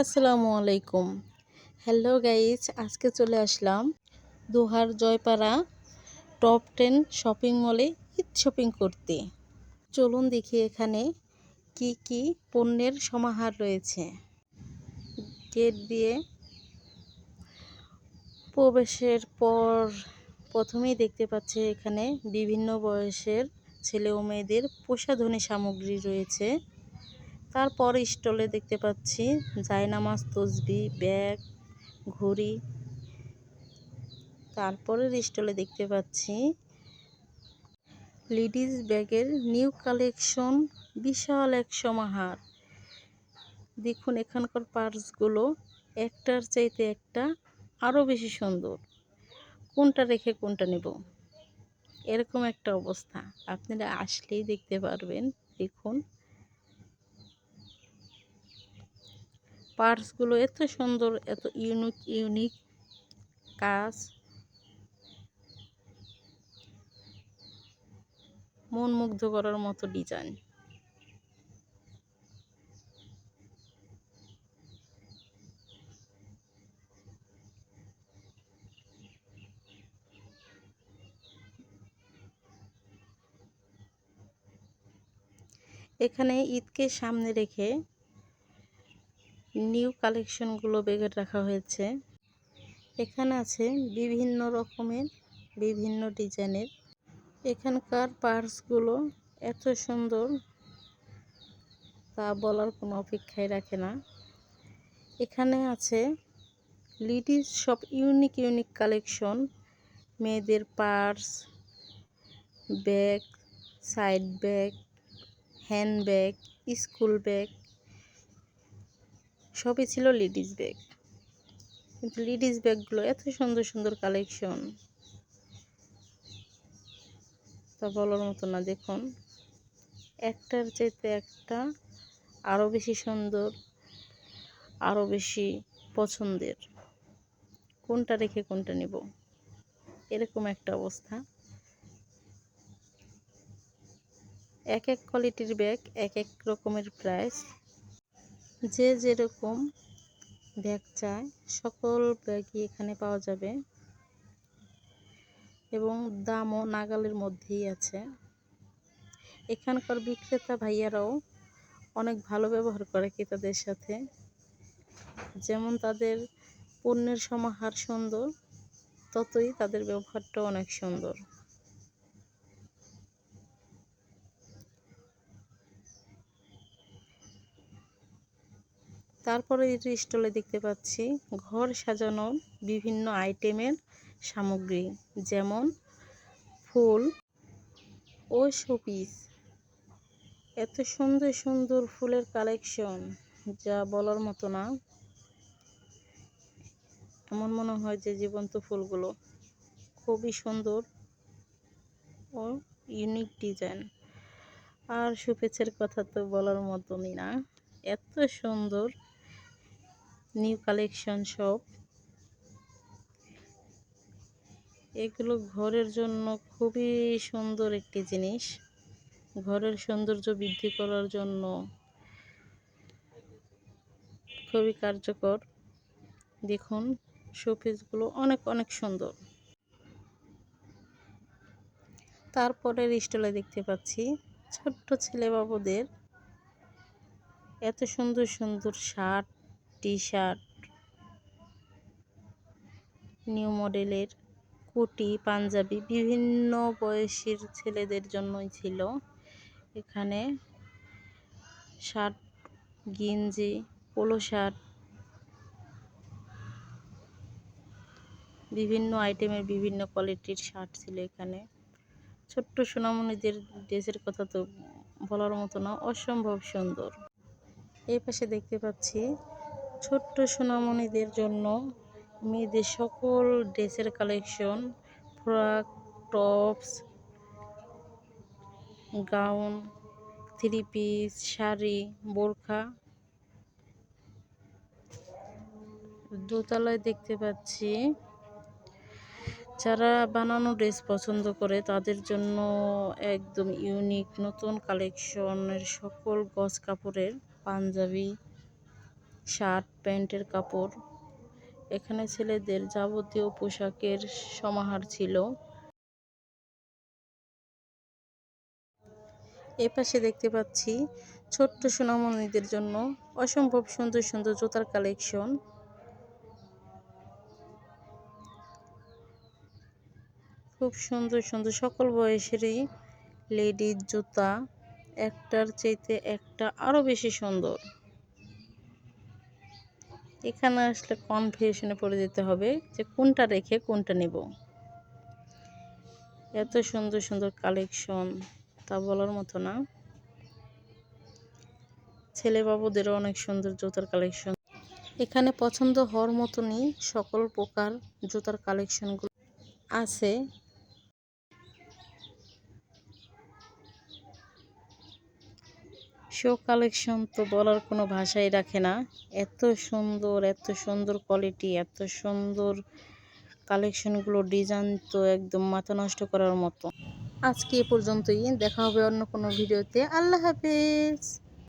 আসসালামু আলাইকুম। Hello guys আজকে চলে আসলাম Dohar Joypara top ten shopping মলে ঈদ শপিং করতে। চলুন দেখি এখানে কি কি পণ্যের সমাহার রয়েছে। গেট দিয়ে প্রবেশের পর প্রথমেই দেখতে পাচ্ছি এখানে বিভিন্ন বয়সের ছেলে ও মেয়েদের প্রসাধনী সামগ্রী রয়েছে। তারপর স্টলে দেখতে পাচ্ছি জায়নামাজ, তসবি, ব্যাগ, ঘড়ি। তারপরের স্টলে দেখতে পাচ্ছি লেডিস ব্যাগের নিউ কালেকশন, বিশাল এক সমাহার দেখুন এখানকার পার্সগুলো একটার চাইতে একটা আরও বেশি সুন্দর। কোনটা রেখে কোনটা নেব? এরকম একটা অবস্থা। আপনারা আসলেই দেখতে পারবেন। দেখুন। পার্টসগুলো এত সুন্দর, এত ইউনিক ইউনিক কাজ। মন মুগ্ধ করার মতো ডিজাইন। এখানে ঈদকে সামনে রেখে নিউ কালেকশনগুলো বেগের রাখা হয়েছে। এখানে আছে বিভিন্ন রকমের, বিভিন্ন ডিজাইনের। এখানকার পার্সগুলো এত সুন্দর, তা বলার কোনো অপেক্ষায় রাখে না। এখানে আছে লিডিস সব ইউনিক ইউনিক কালেকশন মেয়েদের purse bag side bag handbag school bag সবই ছিল লেডিস ব্যাগ কিন্তু লেডিস ব্যাগগুলো এত সুন্দর সুন্দর কালেকশন তা বলার মতো না, দেখুন। একটার চাইতে একটা আরও বেশি সুন্দর আরও বেশি পছন্দের। কোনটা রেখে কোনটা নেব? এরকম একটা অবস্থা। এক এক কোয়ালিটির ব্যাগ এক এক রকমের প্রাইস যে যেরকম ব্যাগ চায়, সকল ব্যাগই এখানে পাওয়া যাবে। এবং দামও নাগালের মধ্যেই আছে। এখানকার বিক্রেতা ভাইয়ারাও অনেক ভালো ব্যবহার করে ক্রেতাদের সাথে। যেমন তাদের পণ্যের সমাহার সুন্দর, ততই তাদের ব্যবহারটাও অনেক সুন্দর। তারপরে স্টলে দেখতে পাচ্ছি, ঘর সাজানো বিভিন্ন আইটেমের সামগ্রী, যেমন ফুল ও শোপিস। এত সুন্দর সুন্দর ফুলের কালেকশন, যা বলার মতো না। এমন মনে হয় যে জীবন্ত ফুলগুলো। খুবই সুন্দর ও ইউনিক ডিজাইন। আর শোপিসের কথা তো বলার মতনই না। এত সুন্দর নিউ কালেকশন সব এগুলো ঘরের জন্য খুবই সুন্দর একটি জিনিস। ঘরের সৌন্দর্য বৃদ্ধি করার জন্য খুবই কার্যকর। দেখুন শোপিসগুলো অনেক অনেক সুন্দর। তারপরের স্টলে দেখতে পাচ্ছি, ছোট্ট ছেলে বাবুদের এত সুন্দর সুন্দর শার্ট টি শার্ট নিউ মডেলের কুটি পাঞ্জাবি বিভিন্ন বয়সের ছেলেদের জন্যই ছিল। এখানে শার্ট, গেঞ্জি, পোলো শার্ট, বিভিন্ন আইটেমের বিভিন্ন কোয়ালিটির শার্ট ছিল এখানে। ছোট্ট সোনামণিদের ড্রেসের কথা তো বলার মতো না, অসম্ভব সুন্দর। এই পাশে দেখতে পাচ্ছি ছোট্ট সোনামণিদের জন্য মেয়েদের সকল ড্রেসের collection, frock, tops, gown, three piece, sari, বোরখা। দোতলায় দেখতে পাচ্ছি, যারা বানানো ড্রেস পছন্দ করে তাদের জন্য একদম ইউনিক নতুন কালেকশনের সকল গজ কাপড়ের পাঞ্জাবি শার্ট, প্যান্টের কাপড়। এখানে ছেলেদের যাবতীয় পোশাকের সমাহার ছিল। এ পাশে দেখতে পাচ্ছি ছোট্ট সোনামণিদের জন্য অসম্ভব সুন্দর সুন্দর জুতার কালেকশন। খুব সুন্দর সুন্দর সকল বয়সেরই লেডিস জুতা, একটার চাইতে একটা আরও বেশি সুন্দর। এখানে আসলে কনফিউশনে পড়ে যেতে হবে যে কোনটা রেখে কোনটা নেব। এত সুন্দর সুন্দর কালেকশন তা বলার মতো না। ছেলে বাবুদেরও অনেক সুন্দর জুতার কালেকশন এখানে পছন্দ হওয়ার মতনই সকল প্রকার জুতার কালেকশনগুলো আছে। শো কালেকশন তো বলার কোনো ভাষাই রাখে না। এত সুন্দর এত সুন্দর কোয়ালিটি এত সুন্দর কালেকশনগুলো ডিজাইন তো একদম মাথা নষ্ট করার মতো। আজকে এ পর্যন্তই, দেখা হবে অন্য কোনো ভিডিওতে। আল্লাহ হাফেজ।